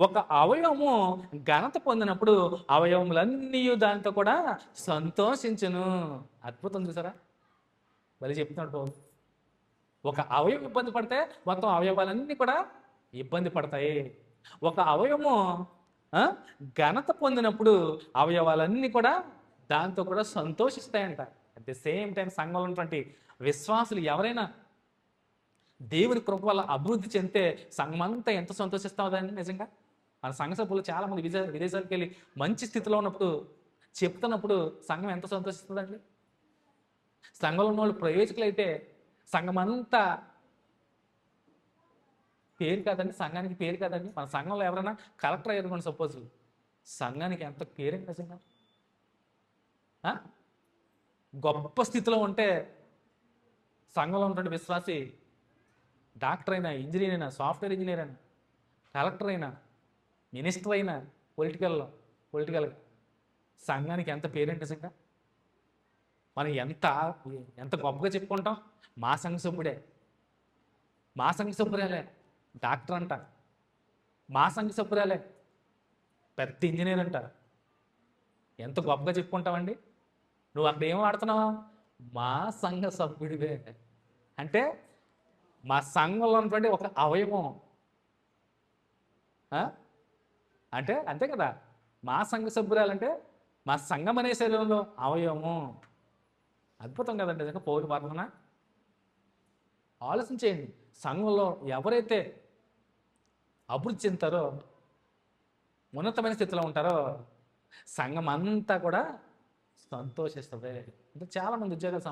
ఒక అవయవము ఘనత పొందినప్పుడు అవయవములన్నీ దాంతో కూడా సంతోషించను. అద్భుతం చూసారా? మళ్ళీ చెప్తున్నాడు పౌలు. ఒక అవయవం ఇబ్బంది పడితే మొత్తం అవయవాలన్నీ కూడా ఇబ్బంది పడతాయి. ఒక అవయవము ఘనత పొందినప్పుడు అవయవాలన్నీ కూడా దాంతో కూడా సంతోషిస్తాయంట. అట్ ది సేమ్ టైం సంఘంలో ఉన్నటువంటి విశ్వాసులు ఎవరైనా దేవుని కృప వల్ల అభివృద్ధి చెందితే సంఘం అంతా ఎంత దాన్ని నిజంగా? మన సంఘ సభ్యులు చాలా మంది విదేశ విదేశాలకు వెళ్ళి మంచి స్థితిలో ఉన్నప్పుడు చెప్తున్నప్పుడు సంఘం ఎంత సంతోషిస్తుందండి? సంఘంలో ఉన్న వాళ్ళు ప్రయోజకులు అయితే సంఘం అంతా పేరు కాదండి సంఘానికి పేరు కాదండి. మన సంఘంలో ఎవరైనా కలెక్టర్ అయ్యారు సపోజ్. సంఘానికి ఎంత పేరు నిజంగా గొప్ప స్థితిలో ఉంటే సంఘంలో ఉన్నటువంటి విశ్వాసి డాక్టర్ అయినా ఇంజనీర్ అయినా సాఫ్ట్వేర్ ఇంజనీర్ అయినా కలెక్టర్ అయినా మినిస్టర్ అయినా పొలిటికల్లో పొలిటికల్గా సంఘానికి ఎంత పేరేంటి నిజంగా? మనం ఎంత ఎంత గొప్పగా చెప్పుకుంటాం? మా సంఘ సభ్యుడే. మా సంఘ సభ్యురాలే. డాక్టర్ అంట. మా సంఘ సభ్యురాలే. పెద్ద ఇంజనీర్ అంట. ఎంత గొప్పగా చెప్పుకుంటామండి? నువ్వు అక్కడ ఏం ఆడుతున్నావా? మా సంఘ సభ్యుడివే. అంటే మా సంఘంలో ఉన్నటువంటి ఒక అవయవం. అంటే అంతే కదా. మా సంఘ సభ్యురాలంటే మా సంఘం అనే శరీరంలో అవయవము. అద్భుతం కదండి నిజంగా పౌరు వర్ణన ఆలోచించేయండి సంఘంలో ఎవరైతే అభివృద్ధి చెందుతారో ఉన్నతమైన స్థితిలో ఉంటారో సంఘం అంతా కూడా సంతోషిస్తుంది. అంటే చాలా మంది ఉద్యోగాలు